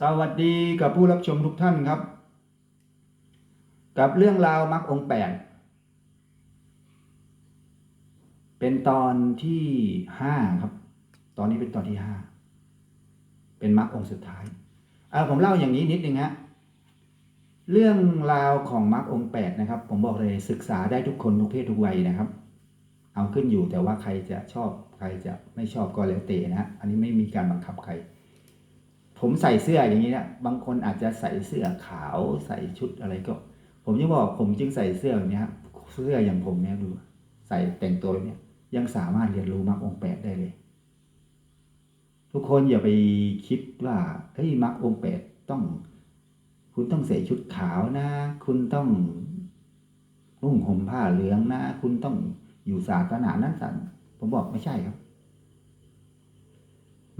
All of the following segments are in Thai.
สวัสดีกับผู้รับชมทุกท่านครับ กับเรื่องราวมรรคองแปดเป็นตอนที่ห้าครับ ตอนนี้เป็นตอนที่ห้าเป็นมรรคองสุดท้ายเอาผมเล่าอย่างนี้นิดนึงฮะเรื่องราวของมรรคองแปดนะครับ ผมบอกเลยศึกษาได้ทุกคนทุกเพศทุกวัยนะครับ เอาขึ้นอยู่แต่ว่าใครจะชอบใครจะไม่ชอบก็แล้วแต่นะฮะอันนี้ไม่มีการบังคับใคร ผมใส่เสื้ออย่างนี้นะบางคนอาจจะใส่เสื้อขาวใส่ชุดอะไรก็ ผมยังบอกผมจึงใส่เสื้อแบบนี้ครับเสื้ออย่างผมเนี่ยดู ใส่แต่งตัวเนี่ย ยังสามารถเรียนรู้มรรคองแปดได้เลย ทุกคนอย่าไปคิดว่าเฮ้ยมรรคองแปดต้อง คุณต้องใส่ชุดขาวนะ คุณต้องนุ่งห่มผ้าเหลืองนะ คุณต้องอยู่ศาสนานั้นสันผมบอกไม่ใช่ครับ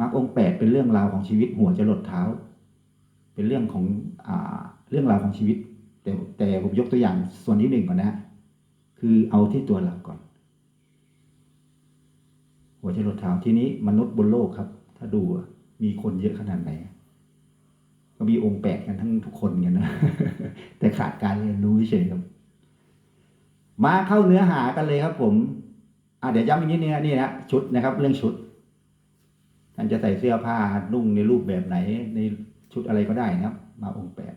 มรรคองค์แปดเป็นเรื่องราวของชีวิตหัวจะหลดเท้า เป็นเรื่องของอ่าเรื่องราวของชีวิต แต่แต่ผมยกตัวอย่างส่วนที่หนึ่งก่อนนะ คือเอาที่ตัวเราก่อน หัวจะหลดเท้าทีนี้มนุษย์บนโลกครับ ถ้าดูมีคนเยอะขนาดไหน ก็มีองค์แปดกันทั้งทุกคนกันนะแต่ขาดการเรียนรู้เฉยๆครับ มาเข้าเนื้อหากันเลยครับ ผมอะเดี๋ยวย้ำอีกนิดนึงนี่นะชุดนะครับ เรื่องชุด ท่านจะใส่เสื้อผ้านุ่งในรูปแบบไหน ในชุดอะไรก็ได้นะครับ มาองค์แปด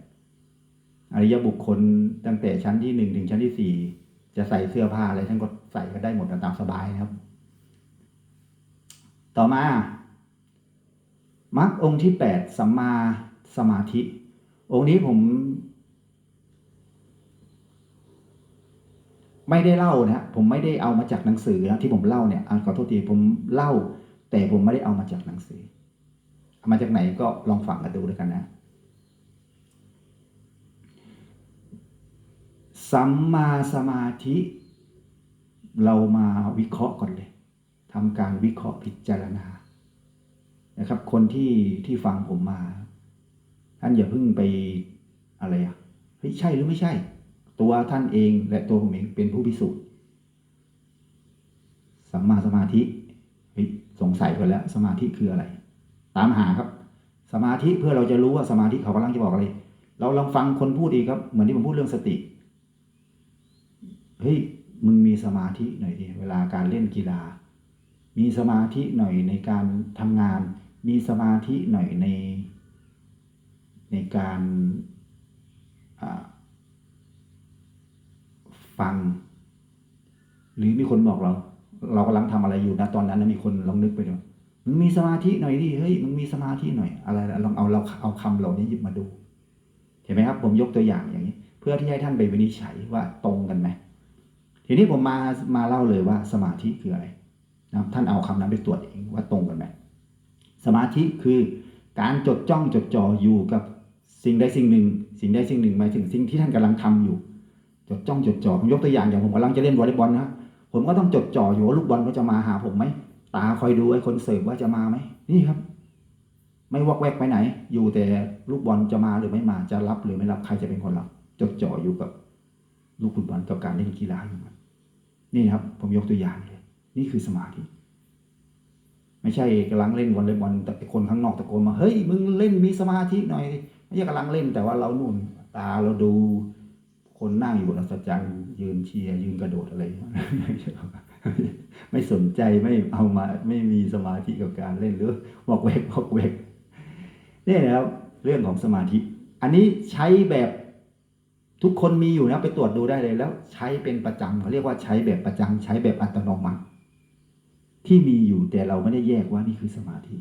อริยบุคคลตั้งแต่ชั้นที่หนึ่งถึงชั้นที่สี่จะใส่เสื้อผ้าอะไรท่านก็ใส่ก็ได้หมดตามสบายนะครับ ต่อมามรรคองค์ที่แปดสัมมาสมาธิ องค์นี้ผม ไม่ได้เล่านะผมไม่ได้เอามาจากหนังสือนะที่ผมเล่าเนี่ยอขอโทษทีผมเล่า แต่ผมไม่ได้เอามาจากหนังสือ เอามาจากไหนก็ลองฟังกันดูด้วยกันนะ สัมมาสมาธิ เรามาวิเคราะห์ก่อนเลยทำการวิเคราะห์พิจารณา นะครับ คนที่ที่ฟังผมมา ท่านอย่าเพิ่งไปอะไรอะเฮ้ยใช่หรือไม่ใช่ ตัวท่านเองและตัวผมเองเป็นผู้พิสูจน์สัมมาสมาธิเฮ้ย สงสัยกันแล้ว สมาธิคืออะไร ตามหาครับ สมาธิเพื่อเราจะรู้ว่าสมาธิเขากำลังจะบอกอะไร เราลองฟังคนพูดดีครับ เหมือนที่ผมพูดเรื่องสติ เฮ้ย มึงมีสมาธิหน่อยดิ เวลาการเล่นกีฬา มีสมาธิหน่อยในการทำงาน มีสมาธิหน่อยใน ในการฟัง หรือมีคนบอกเรา เรากำลังทำอะไรอยู่นะตอนนั้นนะมีคนลองนึกไปดูมึงมีสมาธิหน่อยดิเฮ้ยมึงมีสมาธิหน่อย อะไรลองเอาเราเอาคำเหล่านี้หยิบมาดู เห็นไหมครับ ผมยกตัวอย่างอย่างนี้ เพื่อที่ให้ท่านไปวินิจฉัยว่าตรงกันไหมทีนี้ผมมามาเล่าเลยว่าสมาธิคืออะไรนะครับท่านเอาคำนั้นไปตรวจเองว่าตรงกันไหมสมาธิคือการจดจ้องจดจ่ออยู่กับสิ่งใดสิ่งหนึ่ง สิ่งใดสิ่งหนึ่งหมายถึงสิ่งที่ท่านกำลังทำอยู่ จดจ้องจดจ่อผมยกตัวอย่างอย่างผมกำลังจะเล่นวอลเลย์บอลนะ ผมก็ต้องจดจ่ออยู่ว่าลูกบอลเขาจะมาหาผมไหมตาคอยดูไอ้คนเสิร์ฟว่าจะมาไหมนี่ครับ ไม่วอกแวกไปไหน อยู่แต่ลูกบอลจะมาหรือไม่มาจะรับหรือไม่รับใครจะเป็นคนรับจดจ่ออยู่กับ ลูกฟุตบอลกับการเล่นกีฬาอยู่นี่ครับ ผมยกตัวอย่างเลยนี่คือสมาธิไม่ใช่กำลังเล่นวอลเลย์บอลแต่คนข้างนอกตะโกนมาเฮ้ยมึงเล่นมีสมาธิหน่อยไม่ใช่กำลังเล่นแต่ว่าเรานุ่นตาเราดู คนนั่งอยู่บนอัศจรรย์ยืนเชียร์ยืนกระโดดอะไร ไม่สนใจไม่เอามา ไม่มีสมาธิกับการเล่นหรือบอกเวกบอกเวกนี่นะครับเรื่องของสมาธิ อันนี้ใช้แบบทุกคนมีอยู่นะไปตรวจดูได้เลยแล้ว ใช้เป็นประจำเขาเรียกว่าใช้แบบประจำใช้แบบอัตโนมัติ ที่มีอยู่แต่เราไม่ได้แยกว่านี่คือสมาธิ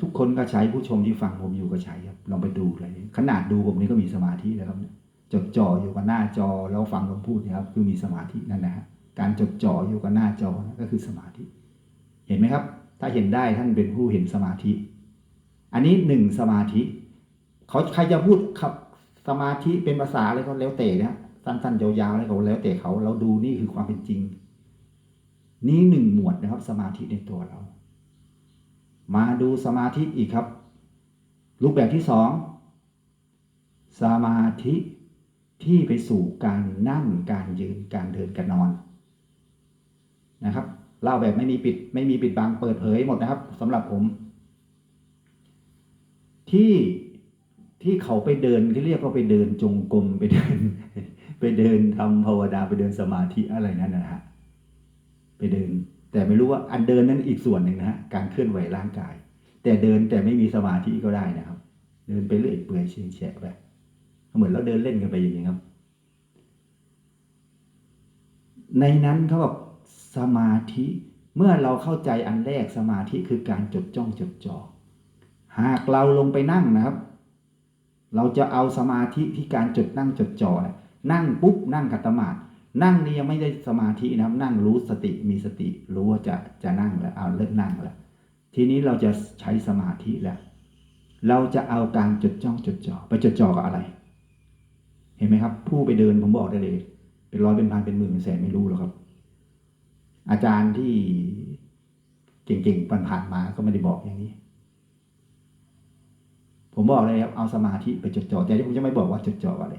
ทุกคนก็ใช้ผู้ชมที่ฟังผมอยู่ก็ใช้ครับลองไปดูเลยขนาดดูผมนี่ก็มีสมาธิแล้วครับเนี่ย จดจ่ออยู่กับหน้าจอแล้วฟังผมพูดนะครับคือมีสมาธินั่นนะฮะการจดจ่ออยู่กับหน้าจอนะก็คือสมาธิ เห็นไหมครับ ถ้าเห็นได้ท่านเป็นผู้เห็นสมาธิ อันนี้หนึ่งสมาธิเขาใครจะพูดครับสมาธิเป็นภาษาอะไรก็แล้วแต่นะสั้นๆยาวๆอะไรก็แล้วแต่เขาเราดูนี่คือความเป็นจริง นี่หนึ่งหมวดนะครับ สมาธิในตัวเรา มาดูสมาธิอีกครับ รูปแบบที่สองสมาธิ ที่ไปสู่การนั่งการยืนการเดินการนอนนะครับเล่าแบบไม่มีปิดไม่มีปิดบังเปิดเผยหมดนะครับสำหรับผม ที่ที่เขาไปเดินที่เรียกว่าไปเดินจงกรมไปเดิน ไปเดินทำภาวนาไปเดินสมาธิอะไรนั่นนะฮะไปเดิน แต่ไม่รู้ว่าอันเดินนั้นอีกส่วนหนึ่งนะฮะการเคลื่อนไหวร่างกาย แต่เดินแต่ไม่มีสมาธิก็ได้นะครับ เดินไปเรื่อยเปื่อยเชียงแฉะไป เหมือนเราเดินเล่นกันไปอย่างนี้ครับ ในนั้นเขาบอกสมาธิเมื่อเราเข้าใจอันแรกสมาธิคือการจดจ้องจดจ่อหากเราลงไปนั่งนะครับ เราจะเอาสมาธิที่การจดนั่งจดจ่อเนี่ยนั่งปุ๊บนั่งขัดสมาธินั่งนี่ยังไม่ได้สมาธินะครับ นั่งรู้สติมีสติรู้ว่าจะจะนั่งแล้วเอาเลิกนั่งแล้วทีนี้เราจะใช้สมาธิแล้ว เราจะเอาการจดจ้องจดจ่อไปจดจ่อกับอะไร เห็นไหมครับ ผู้ไปเดินผมบอกได้เลย เป็นร้อยเป็นพันเป็นหมื่นเป็นแสนไม่รู้หรอกครับ อาจารย์ที่เก่งๆผ่านๆมาก็ไม่ได้บอกอย่างนี้ ผมบอกเลยครับเอาสมาธิไปจดจ่อแต่ที่ผมจะไม่บอกว่าจดจ่ออะไร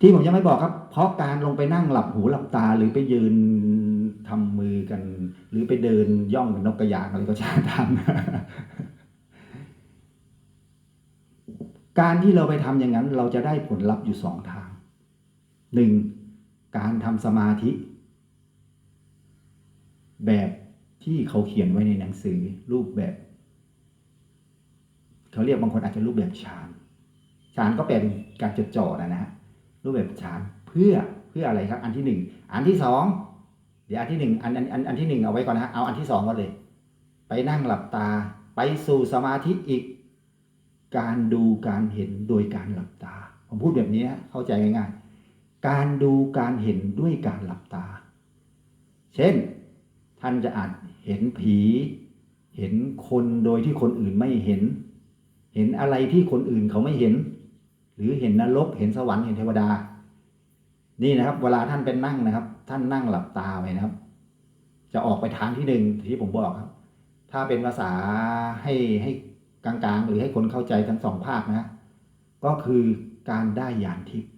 ที่ผมยังไม่บอกครับ เพราะการลงไปนั่งหลับหูหลับตาหรือไปยืนทำมือกัน หรือไปเดินย่องกับนกกระยางอะไรก็ช่างทำ การที่เราไปทำอย่างนั้น เราจะได้ผลลัพธ์อยู่สองทางหนึ่งการทำสมาธิ แบบที่เขาเขียนไว้ในหนังสือรูปแบบ เขาเรียกบางคนอาจจะรูปแบบฌานฌานก็เป็นการจดจ่อนะนะรูปแบบฌานเพื่อเพื่ออะไรครับ อันที่หนึ่งอันที่สองเดี๋ยวอันที่หนึ่งอันอันอันอันที่หนึ่งเอาไว้ก่อนนะฮะเอาอันที่สองก่อนเลย ไปนั่งหลับตาไปสู่สมาธิอีก การดูการเห็นโดยการหลับตา ผมพูดแบบนี้เข้าใจง่ายๆการดูการเห็นด้วยการหลับตา เช่น ท่านจะอาจเห็นผี เห็นคนโดยที่คนอื่นไม่เห็น เห็นอะไรที่คนอื่นเขาไม่เห็น หรือเห็นนรกเห็นสวรรค์เห็นเทวดา นี่นะครับ เวลาท่านเป็นนั่งนะครับ ท่านนั่งหลับตาไว้นะครับ จะออกไปทางที่หนึ่งที่ผมบอกครับ ถ้าเป็นภาษาให้ให้ กลางๆ หรือให้คนเข้าใจทั้งสองภาคนะ ก็คือการได้ญาณทิพย์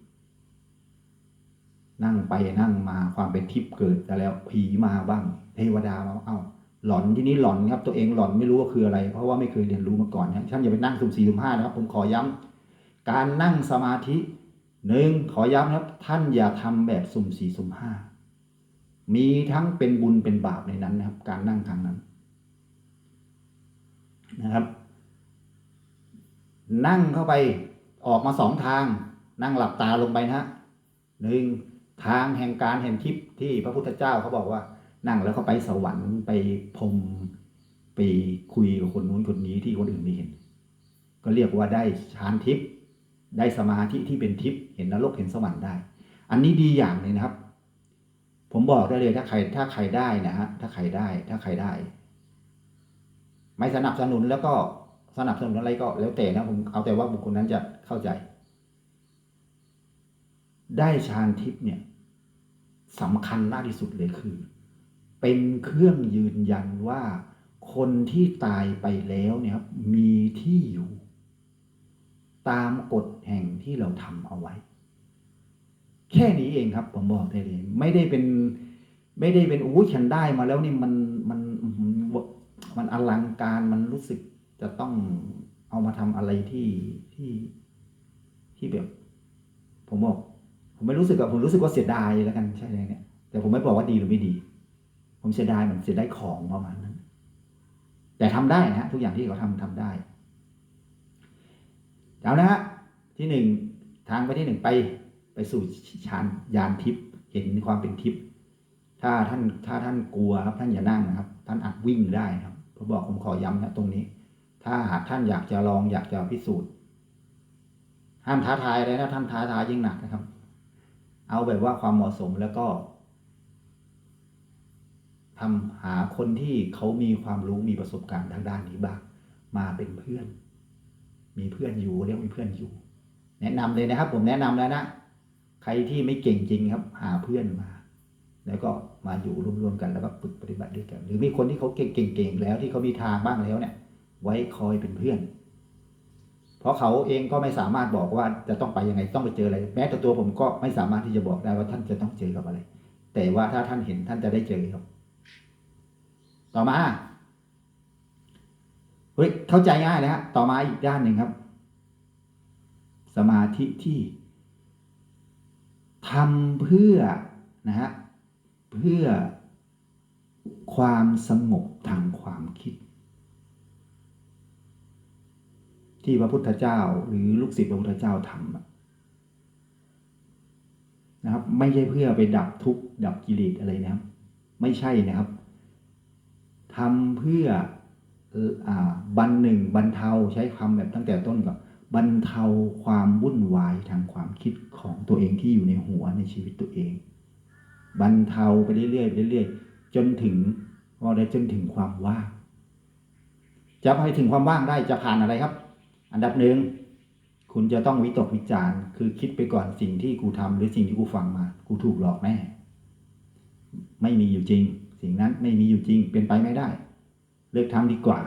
นั่งไปนั่งมาความเป็นทิพย์เกิดแล้วผีมาบ้าง เทวดามาเอ้าหลอนที่นี้หลอนครับ ตัวเองหลอนไม่รู้ว่าคืออะไร เพราะว่าไม่เคยเรียนรู้มาก่อนนะท่านอย่าไปนั่งสุ่มสี่สุ่มห้านะครับ ผมขอย้ำการนั่งสมาธิหนึ่งขอย้ำนะครับ ท่านอย่าทำแบบสุ่มสี่สุ่มห้ามีทั้งเป็นบุญเป็นบาปในนั้นนะครับ การนั่งครั้งนั้นนะครับ นั่งเข้าไปออกมาสองทาง นั่งหลับตาลงไปนะฮะหนึ่งทางแห่งการแห่งทิพย์ที่พระพุทธเจ้าเขาบอกว่า นั่งแล้วก็ไปสวรรค์ไปพรมไปคุยกับคนนู้นคนนี้ที่คนอื่นไม่เห็น ก็เรียกว่าได้ฌานทิพย์ได้สมาธิที่เป็นทิพย์เห็นนรกเห็นสวรรค์ได้ อันนี้ดีอย่างหนึงนะครับ ผมบอกได้เลยถ้าใครถ้าใครได้นะฮะถ้าใครได้ถ้าใครได้ ไม่สนับสนุนแล้วก็ สนับสนุนอะไรก็แล้วแต่นะผมเอาแต่ว่าบุคคลนั้นจะเข้าใจ ได้ฌานทิพย์เนี่ยสำคัญมากที่สุดเลยคือ เป็นเครื่องยืนยันว่าคนที่ตายไปแล้วเนี่ยครับมีที่อยู่ ตามกฎแห่งที่เราทำเอาไว้ แค่นี้เองครับ ผมบอกได้เลย ไม่ได้เป็น ไม่ได้เป็นอู้ฉันได้มาแล้วนี่มันมันมันอลังการมันรู้สึก จะต้องเอามาทำอะไรที่ที่ที่แบบ ผมบอก ผมไม่รู้สึกอะผมรู้สึกว่าเสียดายแล้วกันใช่ไหมเนี่ยแต่ผมไม่บอกว่าดีหรือไม่ดี ผมเสียดายเหมือนเสียดายของประมาณนั้น แต่ทำได้นะฮะทุกอย่างที่เขาทำทำได้เอานะฮะที่หนึ่งทางไปที่หนึ่งไปไปสู่ฌานยานทิพย์เห็นความเป็นทิพย์ถ้าท่านถ้าท่านกลัวครับท่านอย่านั่งนะครับ ท่านอาจวิ่งได้ครับผมบอกผมขอย้ำนะตรงนี้ ถ้าหากท่านอยากจะลองอยากจะพิสูจน์ ห้ามท้าทายเลยนะท่านท้าทายยิ่งหนักนะครับ เอาแบบว่าความเหมาะสมแล้วก็ทำหาคนที่เขามีความรู้มีประสบการณ์ทางด้านนี้บ้างมาเป็นเพื่อน มีเพื่อนอยู่เรียกมีเพื่อนอยู่ แนะนำเลยนะครับ ผมแนะนำแล้วนะใครที่ไม่เก่งจริงครับ หาเพื่อนมา แล้วก็มาอยู่รวมๆกันแล้วก็ฝึกปฏิบัติด้วยกัน หรือมีคนที่เขาเก่งๆแล้วที่เขามีทางบ้างแล้วเนี่ย ไว้คอยเป็นเพื่อน เพราะเขาเองก็ไม่สามารถบอกว่าจะต้องไปยังไงต้องไปเจออะไร แม้แต่ตัวผมก็ไม่สามารถที่จะบอกได้ว่าท่านจะต้องเจอกับอะไร แต่ว่าถ้าท่านเห็นท่านจะได้เจอครับ ต่อมาเฮ้ยเข้าใจง่ายนะฮะต่อมาอีกด้านหนึ่งครับ สมาธิที่ทำเพื่อนะฮะเพื่อความสงบทางความคิด ที่พระพุทธเจ้า หรือลูกศิษย์พระพุทธเจ้าทำนะครับ ไม่ใช่เพื่อไปดับทุกข์ดับกิเลสอะไรนะครับ ไม่ใช่นะครับทำเพื่ออ่าบันหนึ่งบรรเทาใช้คำแบบตั้งแต่ต้นก่อนบรรเทาความวุ่นวายทางความคิดของตัวเองที่อยู่ในหัวในชีวิตตัวเอง บรรเทาไปเรื่อยๆเรื่อยๆจนถึงว่าได้จนถึงความว่างจะไปถึงความว่างได้จะผ่านอะไรครับ อันดับหนึ่งคุณจะต้องวิตกวิจารณ์ คือคิดไปก่อนสิ่งที่กูทำหรือสิ่งที่กูฟังมา กูถูกหลอกแน่ ไม่มีอยู่จริง สิ่งนั้นไม่มีอยู่จริง เป็นไปไม่ได้ เลิกทำดีกว่า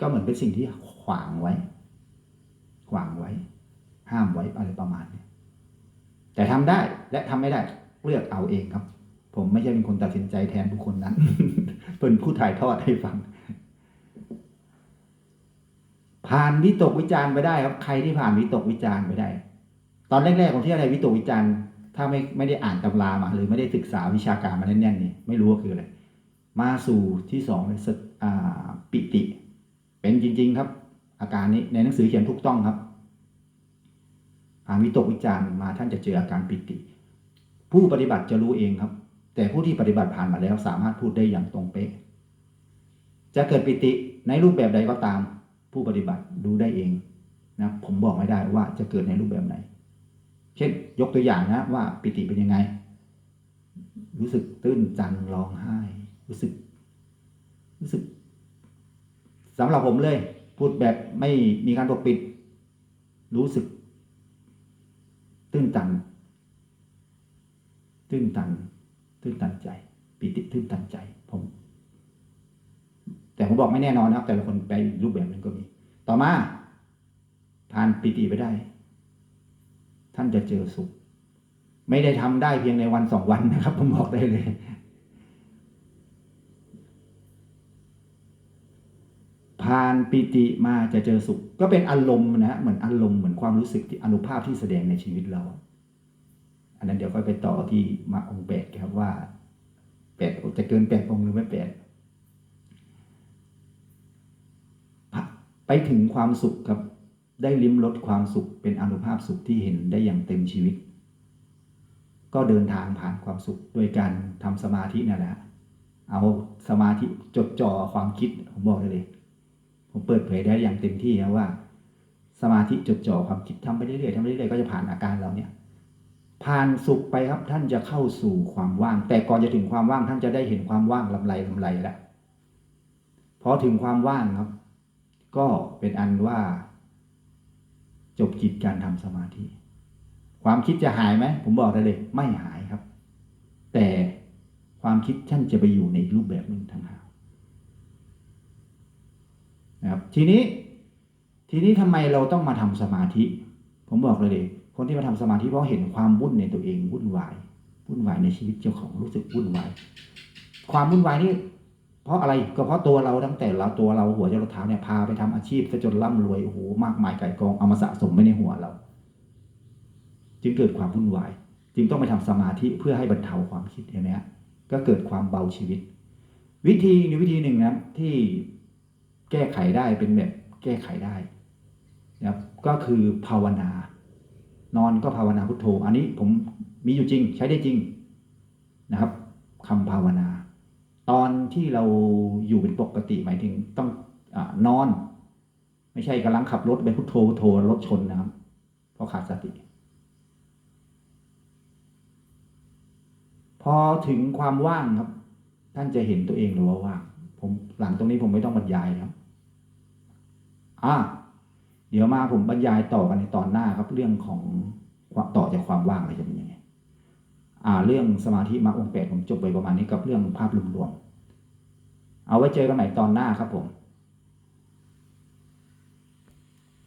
ก็เหมือนเป็นสิ่งที่ขวางไว้ ขวางไว้ ห้ามไว้อะไรประมาณนี้แต่ทำได้และทำไม่ได้เลือกเอาเองครับ ผมไม่ใช่เป็นคนตัดสินใจแทนบุคคลนั้น เป็นผู้ถ่ายทอดให้ฟัง ผ่านวิตกวิจารณ์ไปได้ครับ ใครที่ผ่านวิตกวิจารณ์ไปได้ ตอนแรกๆของที่อะไรวิตกวิจารณ์ถ้าไม่ไม่ได้อ่านตำรามาหรือไม่ได้ศึกษาวิชาการมาแน่นๆนี่ไม่รู้ว่าคืออะไรมาสู่ที่สองเลยสตอ่าปิติ เป็นจริง ๆ ครับ อาการนี้ในหนังสือเขียนถูกต้องครับผ่านวิตกวิจารณ์มาท่านจะเจออาการปิติ ผู้ปฏิบัติจะรู้เองครับ แต่ผู้ที่ปฏิบัติผ่านมาแล้วสามารถพูดได้อย่างตรงเป๊ะจะเกิดปิติในรูปแบบใดก็ตาม ผู้ปฏิบัติรู้ได้เองนะผมบอกไม่ได้ว่าจะเกิดในรูปแบบไหน เช่นยกตัวอย่างนะว่าปิติเป็นยังไง รู้สึกตื้นจันร้องไห้ รู้สึก รู้สึกสำหรับผมเลย พูดแบบไม่มีการปกปิด รู้สึก ตื้นตัน ตื้นตัน ตื้นตันใจ ปิติตื้นตันใจ ผม แต่ผมบอกไม่แน่นอนนะครับ แต่ละคนไปรูปแบบหนึงก็มี ต่อมาผ่านปิติไปได้ ท่านจะเจอสุข ไม่ได้ทำได้เพียงในวันสองวันนะครับ ผมบอกได้เลยผ่านปิติมาจะเจอสุข ก็เป็นอารมณ์นะฮะเหมือนอารมณ์เหมือนความรู้สึกที่อนุภาพที่แสดงในชีวิตเรา อันนั้นเดี๋ยวค่อยไปต่อที่มาองค์แปดครับว่าแปดจะเกินแปดองค์หรือไม่แปด ไปถึงความสุขครับ ได้ลิ้มรสความสุขเป็นอนุภาพสุขที่เห็นได้อย่างเต็มชีวิต ก็เดินทางผ่านความสุขโดยการทำสมาธินั่นแหละเอาสมาธิจดจ่อความคิดผมบอกได้เลย ผมเปิดเผยได้อย่างเต็มที่นะว่า สมาธิจดจ่อความคิดทำไปเรื่อยๆทำไปเรื่อยๆก็จะผ่านอาการเราเนี่ย ผ่านสุขไปครับท่านจะเข้าสู่ความว่าง แต่ก่อนจะถึงความว่างท่านจะได้เห็นความว่างลำไรลำไรแล้วพอถึงความว่างครับ ก็เป็นอันว่า จบกิจการทำสมาธิ ความคิดจะหายไหม ผมบอกได้เลย ไม่หายครับ แต่ความคิดท่านจะไปอยู่ในรูปแบบหนึ่งทางหากนะครับทีนี้ทีนี้ทำไมเราต้องมาทำสมาธิ ผมบอกเลยเลยคนที่มาทำสมาธิเพราะเห็นความวุ่นในตัวเองวุ่นวายวุ่นวายในชีวิตเจ้าของรู้สึกวุ่นวาย ความวุ่นวายนี่ เพราะอะไรก็เพราะตัวเราตั้งแต่เราตัวเราหัวจรดเท้าเนี่ยพาไปทำอาชีพซะจนร่ำรวยโอ้โหมากมายไก่กองเอามาสะสมไว้ในหัวเรา จึงเกิดความวุ่นวาย จึงต้องไปทำสมาธิเพื่อให้บรรเทาความคิดเห็นไหมฮะก็เกิดความเบาชีวิต วิธีนี้วิธีหนึ่งนะที่แก้ไขได้เป็นแบบแก้ไขได้นะครับก็คือภาวนา นอนก็ภาวนาพุทโธ อันนี้ผมมีอยู่จริงใช้ได้จริงนะครับคำภาวนา ตอนที่เราอยู่เป็นปกติหมายถึงต้องอนอน ไม่ใช่กำลังขับรถไปพุทโธพุทโธรถชนนะครับเพราะขาดสติ พอถึงความว่างครับ ท่านจะเห็นตัวเองหรือว่าว่าง ผมหลังตรงนี้ผมไม่ต้องบรรยายครับอ่าเดี๋ยวมาผมบรรยายต่อกันในตอนหน้าครับ เรื่องของต่อจากความว่างอะไรจะเป็นยังไง เรื่องสมาธิมาองค์แปดผมจบไปประมาณนี้กับเรื่องภาพรวมๆเอาไว้เจอกันใหม่ตอนหน้าครับผม